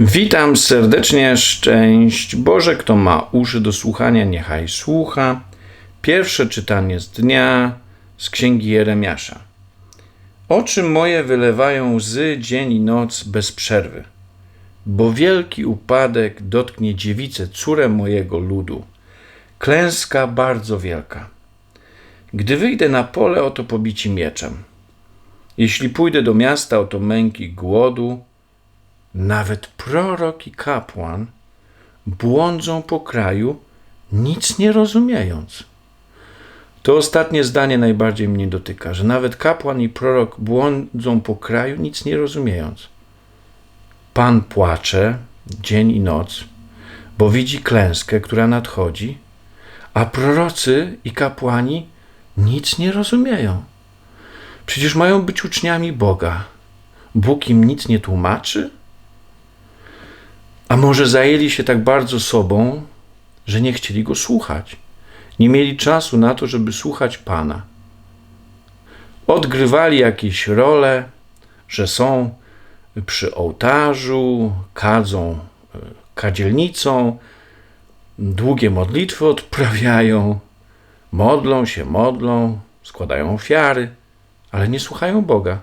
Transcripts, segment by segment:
Witam serdecznie, szczęść Boże, kto ma uszy do słuchania, niechaj słucha. Pierwsze czytanie z dnia z księgi Jeremiasza. Oczy moje wylewają łzy dzień i noc bez przerwy, bo wielki upadek dotknie dziewicę, córę mojego ludu. Klęska bardzo wielka. Gdy wyjdę na pole, oto pobici mieczem. Jeśli pójdę do miasta, oto męki głodu, nawet prorok i kapłan błądzą po kraju, nic nie rozumiejąc. To ostatnie zdanie najbardziej mnie dotyka, że nawet kapłan i prorok błądzą po kraju, nic nie rozumiejąc. Pan płacze dzień i noc, bo widzi klęskę, która nadchodzi, a prorocy i kapłani nic nie rozumieją. Przecież mają być uczniami Boga. Bóg im nic nie tłumaczy? A może zajęli się tak bardzo sobą, że nie chcieli go słuchać? Nie mieli czasu na to, żeby słuchać Pana. Odgrywali jakieś role, że są przy ołtarzu, kadzą e, kadzielnicą, długie modlitwy odprawiają, modlą się, modlą, składają ofiary, ale nie słuchają Boga.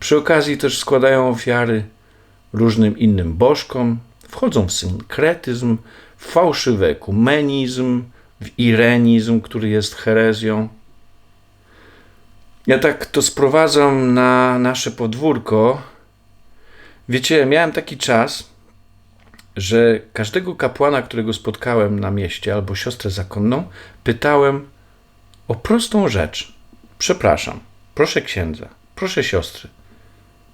Przy okazji też składają ofiary różnym innym bożkom, wchodzą w synkretyzm, w fałszywy ekumenizm, w irenizm, który jest herezją. Ja tak to sprowadzam na nasze podwórko. Wiecie, miałem taki czas, że każdego kapłana, którego spotkałem na mieście, albo siostrę zakonną, pytałem o prostą rzecz. Przepraszam, proszę księdza, proszę siostry,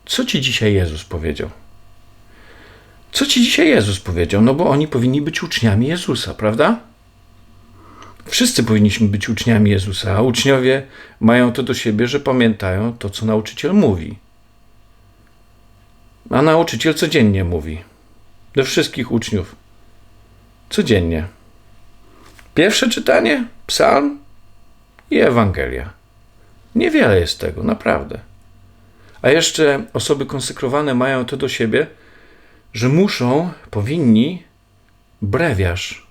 co ci dzisiaj Jezus powiedział? Co ci dzisiaj Jezus powiedział? No bo oni powinni być uczniami Jezusa, prawda? Wszyscy powinniśmy być uczniami Jezusa, a uczniowie mają to do siebie, że pamiętają to, co nauczyciel mówi. A nauczyciel codziennie mówi do wszystkich uczniów. Codziennie. Pierwsze czytanie, psalm i Ewangelia. Niewiele jest tego, naprawdę. A jeszcze osoby konsekrowane mają to do siebie, że muszą, powinni brewiarz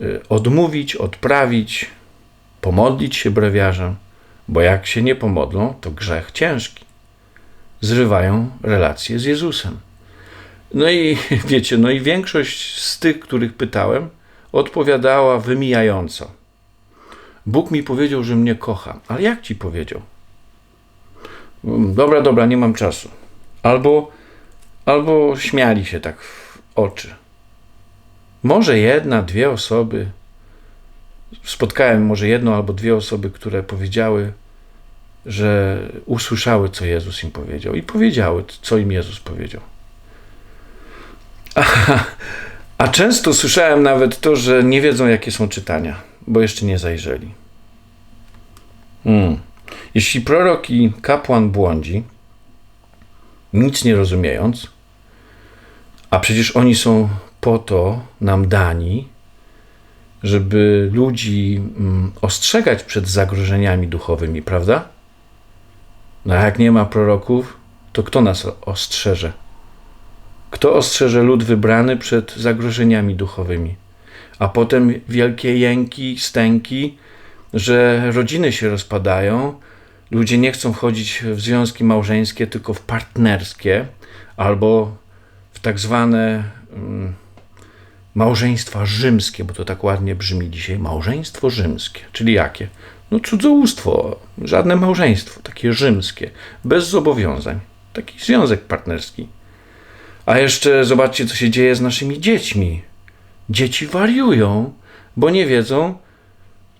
y, odmówić, odprawić, pomodlić się brewiarzem, bo jak się nie pomodlą, to grzech ciężki. Zrywają relacje z Jezusem. No i wiecie, no i większość z tych, których pytałem, odpowiadała wymijająco. Bóg mi powiedział, że mnie kocha. Ale jak ci powiedział? Dobra, dobra, nie mam czasu. Albo albo śmiali się tak w oczy. Może jedna, dwie osoby, spotkałem może jedną albo dwie osoby, które powiedziały, że usłyszały, co Jezus im powiedział i powiedziały, co im Jezus powiedział. A, a często słyszałem nawet to, że nie wiedzą, jakie są czytania, bo jeszcze nie zajrzeli. Hmm. Jeśli prorok i kapłan błądzi, nic nie rozumiejąc, a przecież oni są po to nam dani, żeby ludzi mm, ostrzegać przed zagrożeniami duchowymi, prawda? No a jak nie ma proroków, to kto nas ostrzeże? Kto ostrzeże lud wybrany przed zagrożeniami duchowymi? A potem wielkie jęki, stęki, że rodziny się rozpadają, ludzie nie chcą wchodzić w związki małżeńskie, tylko w partnerskie, albo w tak zwane um, małżeństwa rzymskie, bo to tak ładnie brzmi dzisiaj, małżeństwo rzymskie, czyli jakie? No cudzołóstwo, żadne małżeństwo, takie rzymskie, bez zobowiązań, taki związek partnerski. A jeszcze zobaczcie, co się dzieje z naszymi dziećmi. Dzieci wariują, bo nie wiedzą,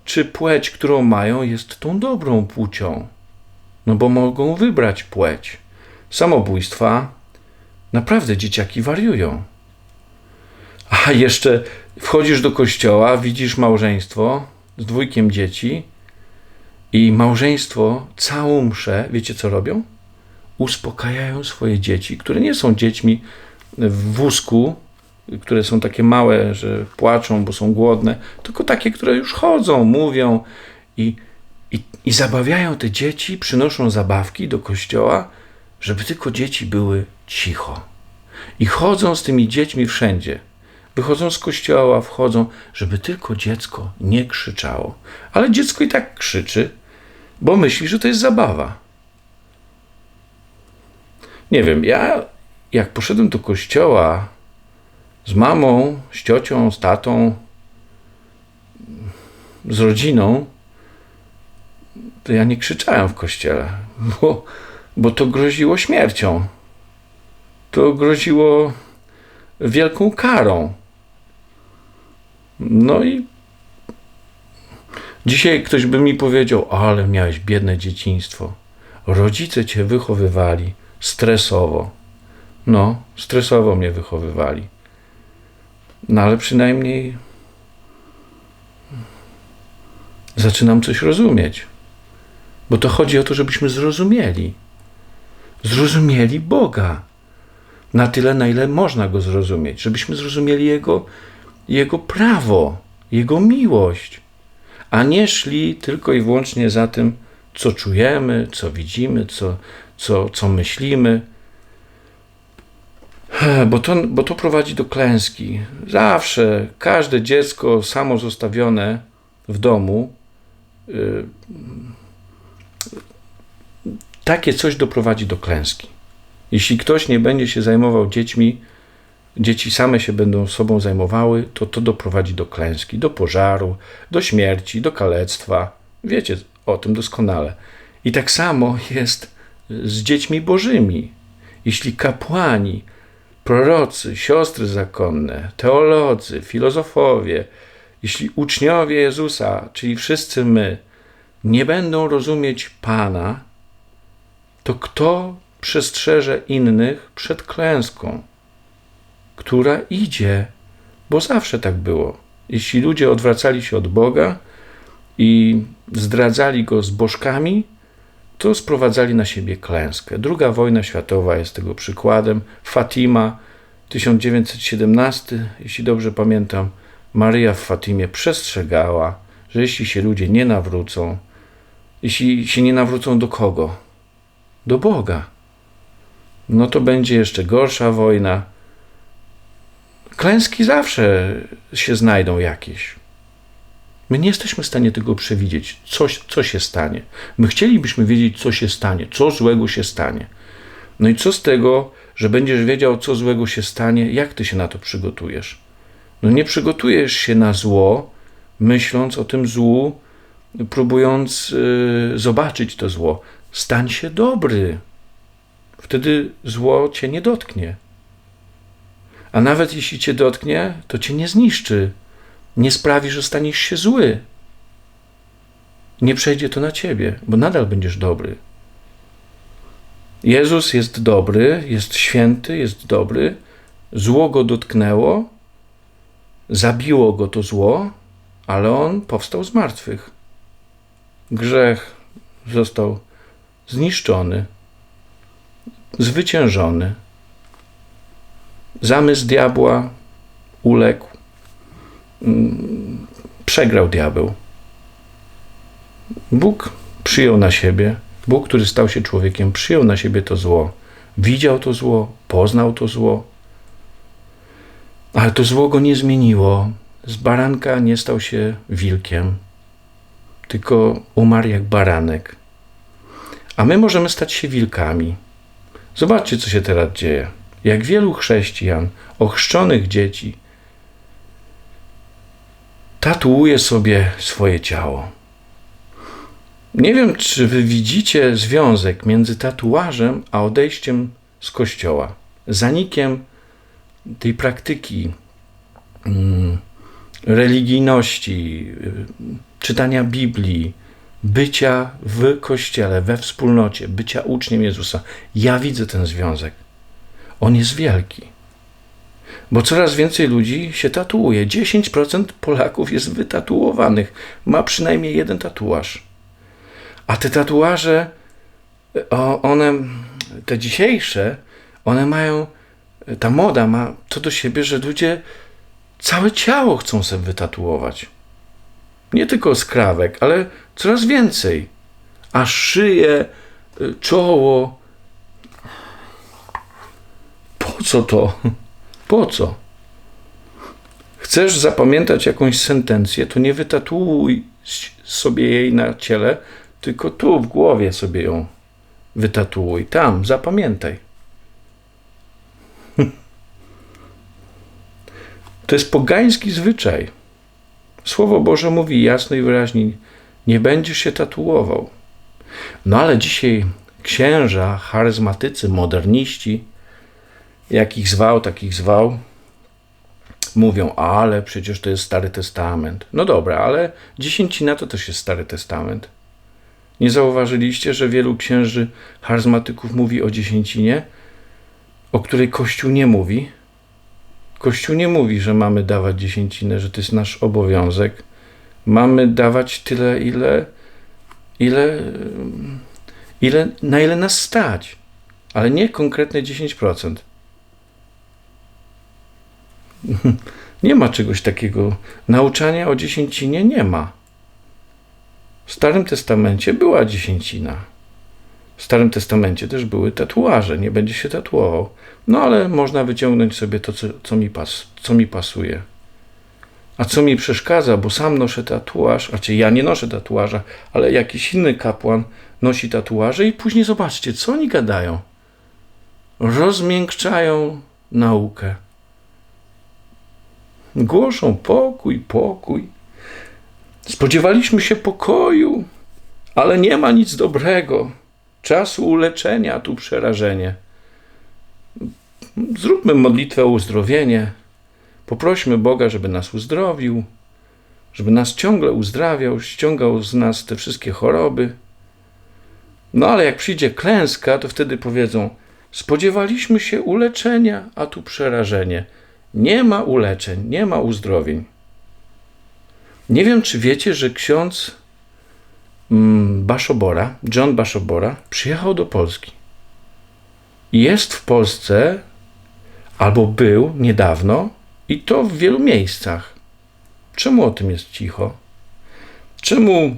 czy płeć, którą mają, jest tą dobrą płcią. No bo mogą wybrać płeć. Samobójstwa, Naprawdę dzieciaki wariują. A jeszcze wchodzisz do kościoła, widzisz małżeństwo z dwójkiem dzieci i małżeństwo całą mszę, wiecie co robią? Uspokajają swoje dzieci, które nie są dziećmi w wózku, które są takie małe, że płaczą, bo są głodne, tylko takie, które już chodzą, mówią i, i, i zabawiają te dzieci, przynoszą zabawki do kościoła, żeby tylko dzieci były cicho. I chodzą z tymi dziećmi wszędzie. Wychodzą z kościoła, wchodzą, żeby tylko dziecko nie krzyczało. Ale dziecko i tak krzyczy, bo myśli, że to jest zabawa. Nie wiem, ja jak poszedłem do kościoła z mamą, z ciocią, z tatą, z rodziną, to ja nie krzyczałem w kościele, bo, bo to groziło śmiercią. To groziło wielką karą. No i dzisiaj ktoś by mi powiedział, ale miałeś biedne dzieciństwo. Rodzice cię wychowywali stresowo. No, stresowo mnie wychowywali. No ale przynajmniej zaczynam coś rozumieć. Bo to chodzi o to, żebyśmy zrozumieli. Zrozumieli Boga. Na tyle, na ile można go zrozumieć. Żebyśmy zrozumieli Jego, Jego prawo, Jego miłość. A nie szli tylko i wyłącznie za tym, co czujemy, co widzimy, co, co, co myślimy. Bo to, bo to prowadzi do klęski. Zawsze każde dziecko samo zostawione w domu y, takie coś doprowadzi do klęski. Jeśli ktoś nie będzie się zajmował dziećmi, dzieci same się będą sobą zajmowały, to to doprowadzi do klęski, do pożaru, do śmierci, do kalectwa. Wiecie o tym doskonale. I tak samo jest z dziećmi bożymi. Jeśli kapłani, prorocy, siostry zakonne, teolodzy, filozofowie, jeśli uczniowie Jezusa, czyli wszyscy my, nie będą rozumieć Pana, to kto przestrzeże innych przed klęską, która idzie, bo zawsze tak było. Jeśli ludzie odwracali się od Boga i zdradzali go z bożkami, to sprowadzali na siebie klęskę. Druga wojna światowa jest tego przykładem. Fatima, 1917, jeśli dobrze pamiętam, Maryja w Fatimie przestrzegała, że jeśli się ludzie nie nawrócą, jeśli się nie nawrócą do kogo? Do Boga. No to będzie jeszcze gorsza wojna. Klęski zawsze się znajdą jakieś. My nie jesteśmy w stanie tego przewidzieć, coś, co się stanie. My chcielibyśmy wiedzieć, co się stanie, co złego się stanie. No i co z tego, że będziesz wiedział, co złego się stanie, jak ty się na to przygotujesz? No nie przygotujesz się na zło, myśląc o tym złu, próbując yy, zobaczyć to zło. Stań się dobry. Wtedy zło cię nie dotknie. A nawet jeśli cię dotknie, to cię nie zniszczy. Nie sprawi, że staniesz się zły. Nie przejdzie to na ciebie, bo nadal będziesz dobry. Jezus jest dobry, jest święty, jest dobry. Zło go dotknęło, zabiło go to zło, ale on powstał z martwych. Grzech został zniszczony, zwyciężony. Zamysł diabła uległ, mm, przegrał diabeł. Bóg przyjął na siebie, Bóg, który stał się człowiekiem, przyjął na siebie to zło. Widział to zło, poznał to zło, ale to zło go nie zmieniło. Z baranka nie stał się wilkiem, tylko umarł jak baranek. A my możemy stać się wilkami. Zobaczcie, co się teraz dzieje. Jak wielu chrześcijan, ochrzczonych dzieci, tatuuje sobie swoje ciało. Nie wiem, czy wy widzicie związek między tatuażem a odejściem z kościoła, zanikiem tej praktyki mm, religijności, y, czytania Biblii, bycia w kościele, we wspólnocie, bycia uczniem Jezusa. Ja widzę ten związek. On jest wielki. Bo coraz więcej ludzi się tatuuje. 10% Polaków jest wytatuowanych. Ma przynajmniej jeden tatuaż. A te tatuaże, one, te dzisiejsze, one mają, ta moda ma to do siebie, że ludzie całe ciało chcą sobie wytatuować. Nie tylko skrawek, ale coraz więcej. A szyję, y, czoło. Po co to? Po co? Chcesz zapamiętać jakąś sentencję, to nie wytatuuj sobie jej na ciele, tylko tu w głowie sobie ją wytatuuj. Tam, zapamiętaj. To jest pogański zwyczaj. Słowo Boże mówi jasno i wyraźnie: nie będziesz się tatuował. No ale dzisiaj księża, charyzmatycy, moderniści, jakich zwał, takich zwał, mówią, ale przecież to jest Stary Testament. No dobra, ale dziesięcina to też jest Stary Testament. Nie zauważyliście, że wielu księży charyzmatyków mówi o dziesięcinie, o której Kościół nie mówi? Kościół nie mówi, że mamy dawać dziesięcinę, że to jest nasz obowiązek. Mamy dawać tyle, ile, ile, ile na ile nas stać, ale nie konkretne 10%. Nie ma czegoś takiego. Nauczania o dziesięcinie nie ma. W Starym Testamencie była dziesięcina. W Starym Testamencie też były tatuaże. Nie będzie się tatuował. No ale można wyciągnąć sobie to, co, co, mi, pas, co mi pasuje. A co mi przeszkadza, bo sam noszę tatuaż, a czy ja nie noszę tatuaża, ale jakiś inny kapłan nosi tatuaże i później zobaczcie, co oni gadają. Rozmiękczają naukę. Głoszą pokój, pokój. Spodziewaliśmy się pokoju, ale nie ma nic dobrego. Czasu uleczenia, tu przerażenie. Zróbmy modlitwę o uzdrowienie. Poprośmy Boga, żeby nas uzdrowił, żeby nas ciągle uzdrawiał, ściągał z nas te wszystkie choroby. No ale jak przyjdzie klęska, to wtedy powiedzą: Spodziewaliśmy się uleczenia, a tu przerażenie. Nie ma uleczeń, nie ma uzdrowień. Nie wiem, czy wiecie, że ksiądz mm, Baszobora, John Baszobora, przyjechał do Polski. Jest w Polsce, albo był niedawno, i to w wielu miejscach. Czemu o tym jest cicho? Czemu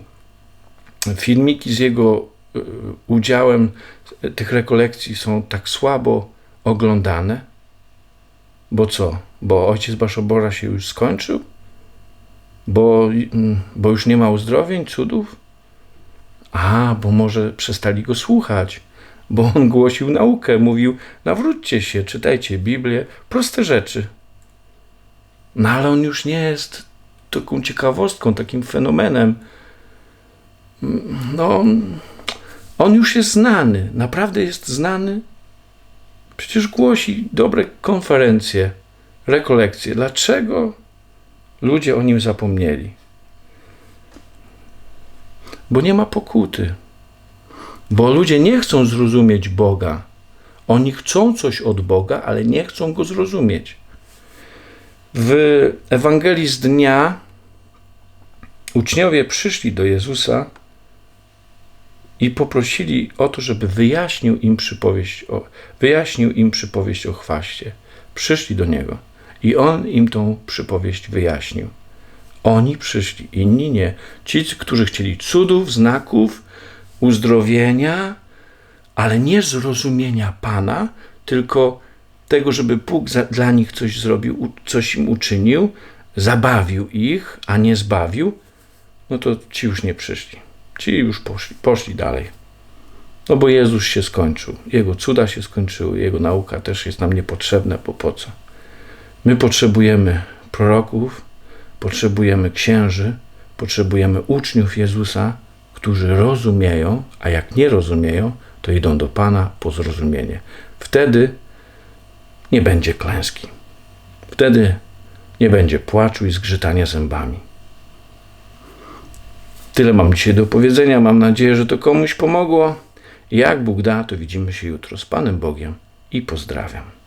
filmiki z jego y, udziałem tych rekolekcji są tak słabo oglądane? Bo co? Bo ojciec Baszobora się już skończył? Bo, mm, bo już nie ma uzdrowień, cudów? A, bo może przestali go słuchać, bo on głosił naukę, mówił: nawróćcie się, czytajcie Biblię, proste rzeczy. No ale on już nie jest taką ciekawostką, takim fenomenem. No, on już jest znany, naprawdę jest znany Przecież głosi dobre konferencje, rekolekcje. Dlaczego ludzie o nim zapomnieli? Bo nie ma pokuty. Bo ludzie nie chcą zrozumieć Boga. Oni chcą coś od Boga, ale nie chcą go zrozumieć. W Ewangelii z dnia uczniowie przyszli do Jezusa i poprosili o to, żeby wyjaśnił im przypowieść o, wyjaśnił im przypowieść o chwaście. Przyszli do niego i on im tą przypowieść wyjaśnił. Oni przyszli, inni nie. Ci, którzy chcieli cudów, znaków, uzdrowienia, ale nie zrozumienia Pana, tylko tego, żeby Bóg za, dla nich coś zrobił, coś im uczynił, zabawił ich, a nie zbawił, no to ci już nie przyszli. Ci już poszli, poszli dalej. No bo Jezus się skończył. Jego cuda się skończyły, Jego nauka też jest nam niepotrzebna, bo po co? My potrzebujemy proroków, potrzebujemy księży, potrzebujemy uczniów Jezusa, którzy rozumieją, a jak nie rozumieją, to idą do Pana po zrozumienie. Wtedy nie będzie klęski. Wtedy nie będzie płaczu i zgrzytania zębami. Tyle mam dzisiaj do powiedzenia. Mam nadzieję, że to komuś pomogło. Jak Bóg da, to widzimy się jutro z Panem Bogiem i pozdrawiam.